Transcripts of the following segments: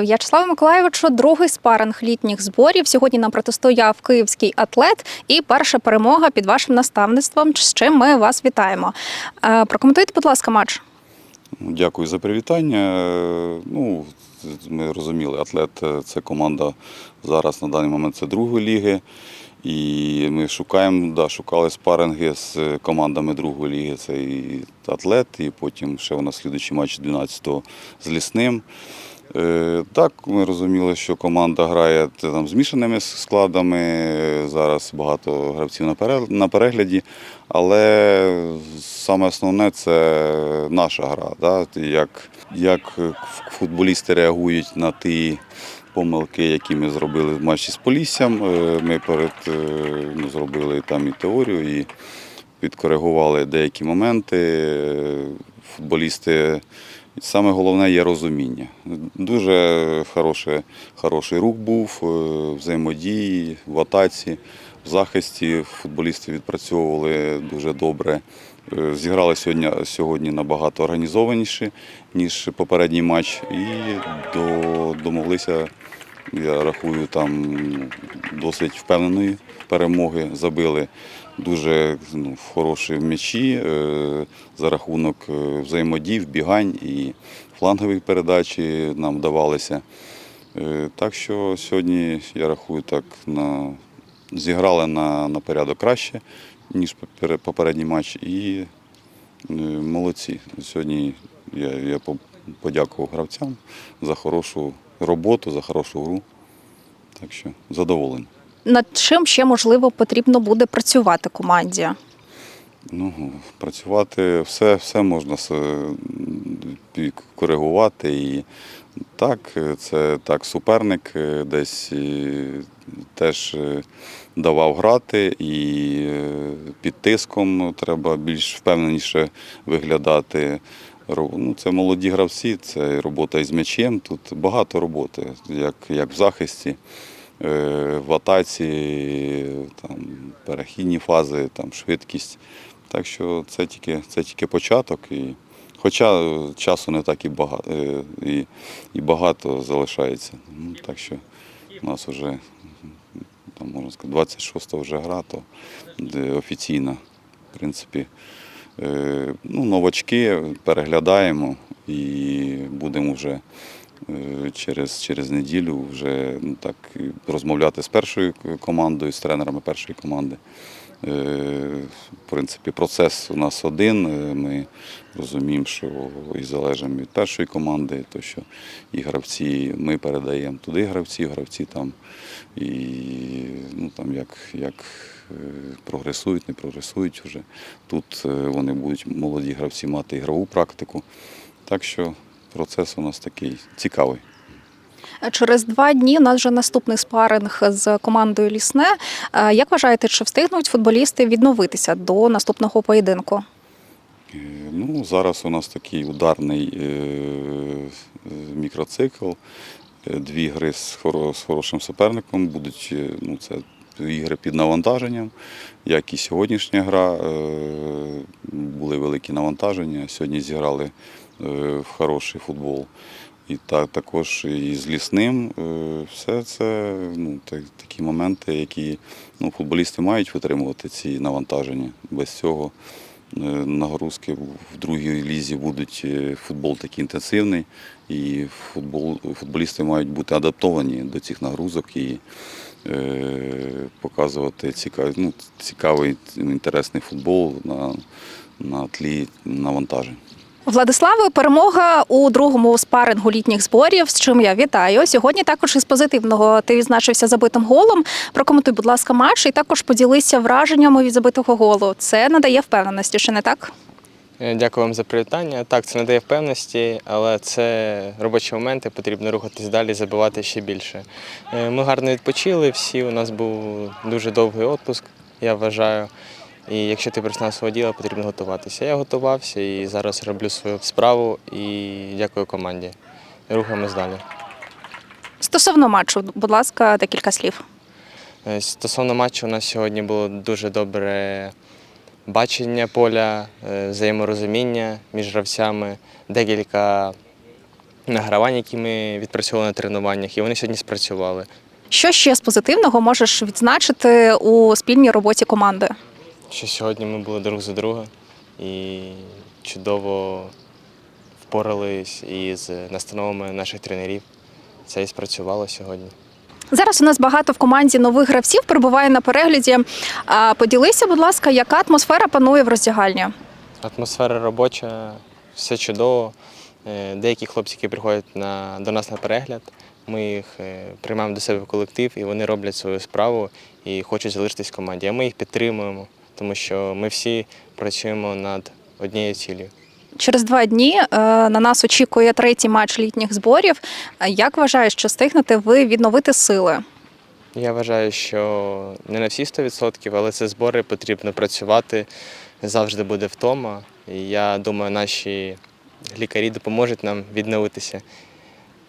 В'ячеславу Миколаєвичу другий спаринг літніх зборів. Сьогодні нам протистояв київський атлет і перша перемога під вашим наставництвом. З чим ми вас вітаємо. Е, Прокоментуйте, будь ласка, матч. Дякую за привітання. Е, Ну, ми розуміли, атлет е, це команда зараз на даний момент це другої ліги. І ми шукаємо, да, шукали спаринги з командами другої ліги. Це і атлет, і потім ще у нас слідуючий матч 12-го з лісним. Е, Так, ми розуміли, що команда грає там змішаними складами. е, Зараз багато гравців на перегляді, але саме основне це наша гра. Да? Як, як футболісти реагують на ті помилки, які ми зробили в матчі з Поліссям. Е, Ми перед ну, зробили там і теорію, і підкоригували деякі моменти. Футболісти Саме головне є розуміння. Дуже хороший, хороший рух був, е, взаємодії, в атаці, в захисті. Футболісти відпрацьовували дуже добре. Е, Зіграли сьогодні, сьогодні набагато організованіше, ніж попередній матч, і домоглися, я рахую, там досить впевненої перемоги. Забили дуже ну, хороші м'ячі е, за рахунок е, взаємодій, вбігань і флангових передачі нам вдавалися. Е, Так що сьогодні, я рахую, так на, зіграли на, на порядок краще, ніж попередній матч. І е, молодці. Сьогодні я, я подякував гравцям за хорошу роботу, за хорошу гру. Так що задоволений. Над чим ще можливо потрібно буде працювати команді? Ну, працювати все, все можна коригувати. І так, це так, суперник е, десь е, теж е, давав грати, і під тиском треба більш впевненіше виглядати. Ну, це молоді гравці, це робота із м'ячем. Тут багато роботи, як, як в захисті е, в атаці, там, перехідні фази, там, швидкість. Так що це тільки, це тільки початок. І, хоча е, часу не так і багато, і, і багато залишається. Ну, так що у нас вже там, можна сказати, 26 вже гра, то офіційна, в принципі. Е, Ну, новачки переглядаємо і будемо вже е, через, через неділю вже ну, так, розмовляти з першою командою, з тренерами першої команди. Е, В принципі, процес у нас один. Е, Ми розуміємо, що і залежимо від першої команди, то що і гравці ми передаємо туди гравці, гравці там і ну, там як, як е, прогресують, не прогресують вже. Тут вони будуть молоді гравці мати ігрову практику. Так що процес у нас такий цікавий. Через два дні у нас вже наступний спаринг з командою Лісне. Е, Як вважаєте, чи встигнуть футболісти відновитися до наступного поєдинку? Е, Ну, зараз у нас такий ударний е, мікроцикл. Дві гри з, хорошим суперником будуть. Ну, це ігри під навантаженням, як і сьогоднішня гра. Були великі навантаження. Сьогодні зіграли в хороший футбол. І та, також і з лісним. е, Все це ну, та- такі моменти, які ну, футболісти мають витримувати ці навантаження. Без цього е, нагрузки в другій лізі будуть е, футбол такий інтенсивний, і футбол, футболісти мають бути адаптовані до цих нагрузок і показувати цікавий, ну, цікавий інтересний футбол на, на тлі навантажень. Владиславе, перемога у другому спарингу літніх зборів, з чим я вітаю. Сьогодні також із позитивного ти відзначився забитим голом. Прокоментуй, будь ласка, матч і також поділися враженнями від забитого голу. Це надає впевненості, чи не так? Е, Дякую вам за привітання. Так, це надає впевненості, але це робочі моменти, потрібно рухатись далі, забивати ще більше. Е, Ми гарно відпочили всі, у нас був дуже довгий відпуск, я вважаю. І якщо ти починав свого діла, потрібно готуватися. Я готувався і зараз роблю свою справу і дякую команді. Рухаємось далі. Стосовно матчу, будь ласка, декілька слів. Е, Стосовно матчу, у нас сьогодні було дуже добре бачення поля, е, взаєморозуміння між гравцями, декілька награвань, які ми відпрацьовували на тренуваннях, і вони сьогодні спрацювали. Що ще з позитивного можеш відзначити у спільній роботі команди? Що сьогодні ми були друг за друга і чудово впорались із настановами наших тренерів. Це і спрацювало сьогодні. Зараз у нас багато в команді нових гравців перебуває на перегляді. Поділися, будь ласка, яка атмосфера панує в роздягальні? Атмосфера робоча, все чудово. Е, Деякі хлопці, які приходять на, до нас на перегляд, ми їх е, приймаємо до себе в колектив, і вони роблять свою справу і хочуть залишитись в команді. А ми їх підтримуємо, тому що ми всі працюємо над однією цілею. Через два дні е, на нас очікує третій матч літніх зборів. Як вважаєш, що встигнете ви відновити сили? Я вважаю, що не на всі 100%, але це збори потрібно працювати. Завжди буде втома. І я думаю, наші лікарі допоможуть нам відновитися.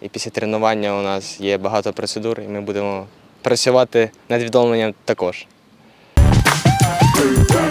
І після тренування у нас є багато процедур, і ми будемо працювати над відновленням також. freedom.